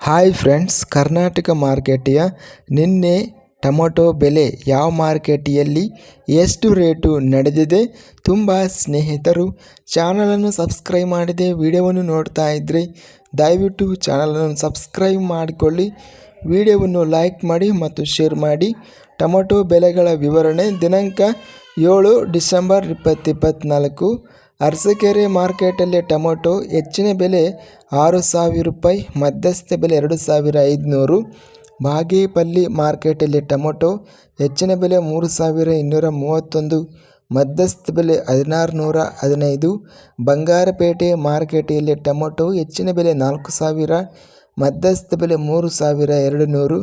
Hi friends Karnataka ಮಾರ್ಕೆಟಿಯ ನಿನ್ನೆ tomato ಬೆಲೆ ಯಾವ ಮಾರ್ಕೆಟಿಯಲ್ಲಿ ಎಷ್ಟು ರೇಟು ನಡೆದಿದೆ ತುಂಬ ಸ್ನೇಹಿತರು ಚಾನಲನ್ನು ಸಬ್ಸ್ಕ್ರೈಬ್ ಮಾಡಿದೆ ವಿಡಿಯೋವನ್ನು ನೋಡ್ತಾ ಇದ್ದರೆ ದಯವಿಟ್ಟು ಚಾನಲನ್ನು ಸಬ್ಸ್ಕ್ರೈಬ್ ಮಾಡಿಕೊಳ್ಳಿ ವಿಡಿಯೋವನ್ನು ಲೈಕ್ ಮಾಡಿ ಮತ್ತು ಶೇರ್ ಮಾಡಿ ಟೊಮೊಟೊ ಬೆಲೆಗಳ ವಿವರಣೆ ದಿನಾಂಕ ಏಳು ಡಿಸೆಂಬರ್ ಇಪ್ಪತ್ತಿಪ್ಪತ್ತ್ನಾಲ್ಕು ಅರಸಕೆರೆ ಮಾರ್ಕೆಟಲ್ಲಿ ಟೊಮೊಟೊ ಹೆಚ್ಚಿನ ಬೆಲೆ ಆರು ಸಾವಿರ ರೂಪಾಯಿ ಮಧ್ಯಸ್ಥ ಬೆಲೆ ಎರಡು ಸಾವಿರ ಐದುನೂರು. ಬಾಗೇಪಲ್ಲಿ ಮಾರ್ಕೆಟಲ್ಲಿ ಟೊಮೊಟೊ ಹೆಚ್ಚಿನ ಬೆಲೆ ಮೂರು ಸಾವಿರ ಇನ್ನೂರ ಮೂವತ್ತೊಂದು ಮಧ್ಯಸ್ಥ ಬೆಲೆ ಹದಿನಾರು ನೂರ ಹದಿನೈದು. ಬಂಗಾರಪೇಟೆ ಮಾರ್ಕೆಟಲ್ಲಿ ಟೊಮೊಟೊ ಹೆಚ್ಚಿನ ಬೆಲೆ ನಾಲ್ಕು ಸಾವಿರ ಮಧ್ಯಸ್ಥ ಬೆಲೆ ಮೂರು ಸಾವಿರ ಎರಡು ನೂರು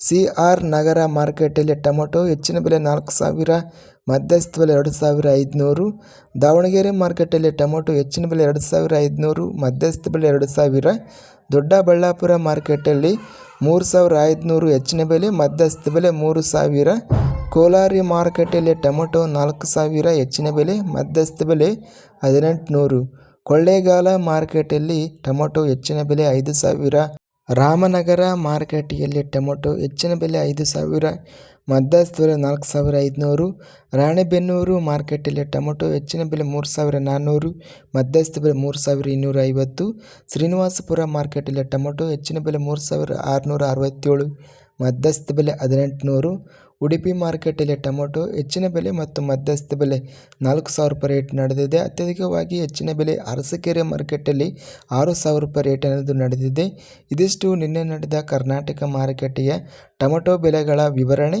ಸಿ ಆರ್ ನಗರ ಮಾರ್ಕೆಟಲ್ಲಿ ಟೊಮೊಟೊ ಹೆಚ್ಚಿನ ಬೆಲೆ ನಾಲ್ಕು ಸಾವಿರ ಮಧ್ಯಸ್ಥ ಬೆಲೆ ಎರಡು ಸಾವಿರ ಐದುನೂರು, ದಾವಣಗೆರೆ ಮಾರ್ಕೆಟಲ್ಲಿ ಟೊಮೊಟೊ ಹೆಚ್ಚಿನ ಬೆಲೆ ಎರಡು ಸಾವಿರ ಐದುನೂರು ಮಧ್ಯಸ್ಥ ಬೆಲೆ ಎರಡು ಸಾವಿರ, ದೊಡ್ಡಬಳ್ಳಾಪುರ ಮಾರ್ಕೆಟಲ್ಲಿ ಮೂರು ಸಾವಿರ ಐದುನೂರು ಹೆಚ್ಚಿನ ಬೆಲೆ ಮಧ್ಯಸ್ಥ ಬೆಲೆ ಮೂರು ಸಾವಿರ, ಕೋಲಾರಿ ಮಾರ್ಕೆಟಲ್ಲಿ ಟೊಮೊಟೊ ನಾಲ್ಕು ಸಾವಿರ ಹೆಚ್ಚಿನ ಬೆಲೆ ಮಧ್ಯಸ್ಥ ಬೆಲೆ ಹದಿನೆಂಟುನೂರು. ಕೊಳ್ಳೇಗಾಲ ಮಾರ್ಕೆಟಲ್ಲಿ ಟೊಮೊಟೊ ಹೆಚ್ಚಿನ ಬೆಲೆ ಐದು ಸಾವಿರ. ರಾಮನಗರ ಮಾರುಕಟ್ಟೆಯಲ್ಲಿ ಟೊಮೊಟೊ ಹೆಚ್ಚಿನ ಬೆಲೆ ಐದು ಸಾವಿರ ಮಧ್ಯಸ್ಥ ಬೆಲೆ ನಾಲ್ಕು ಸಾವಿರ ಐದುನೂರು, ರಾಣೆಬೆನ್ನೂರು ಮಾರ್ಕೆಟಲ್ಲಿ ಟೊಮೊಟೊ ಹೆಚ್ಚಿನ ಬೆಲೆ ಮೂರು ಸಾವಿರ ನಾನ್ನೂರು ಮಧ್ಯಸ್ಥ ಬೆಲೆ ಮೂರು ಸಾವಿರ ಇನ್ನೂರ ಐವತ್ತು, ಶ್ರೀನಿವಾಸಪುರ ಮಾರ್ಕೆಟಲ್ಲಿ ಟೊಮೊಟೊ ಹೆಚ್ಚಿನ ಬೆಲೆ ಮೂರು ಸಾವಿರ ಆರುನೂರ ಅರವತ್ತೇಳು ಮಧ್ಯಸ್ಥ ಬೆಲೆ ಹದಿನೆಂಟುನೂರು, ಉಡುಪಿ ಮಾರ್ಕೆಟಲ್ಲಿ ಟೊಮೊಟೊ ಹೆಚ್ಚಿನ ಬೆಲೆ ಮತ್ತು ಮಧ್ಯಸ್ಥ ಬೆಲೆ ನಾಲ್ಕು ಸಾವಿರ ರೂಪಾಯಿ ರೇಟ್ ನಡೆದಿದೆ. ಅತ್ಯಧಿಕವಾಗಿ ಹೆಚ್ಚಿನ ಬೆಲೆ ಅರಸಕೆರೆ ಮಾರ್ಕೆಟಲ್ಲಿ ಆರು ಸಾವಿರ ರೂಪಾಯಿ ರೇಟ್ ಅನ್ನೋದು ನಡೆದಿದೆ. ಇದಿಷ್ಟು ನಿನ್ನೆ ನಡೆದ ಕರ್ನಾಟಕ ಮಾರುಕಟ್ಟೆಯ ಟೊಮೊಟೊ ಬೆಲೆಗಳ ವಿವರಣೆ.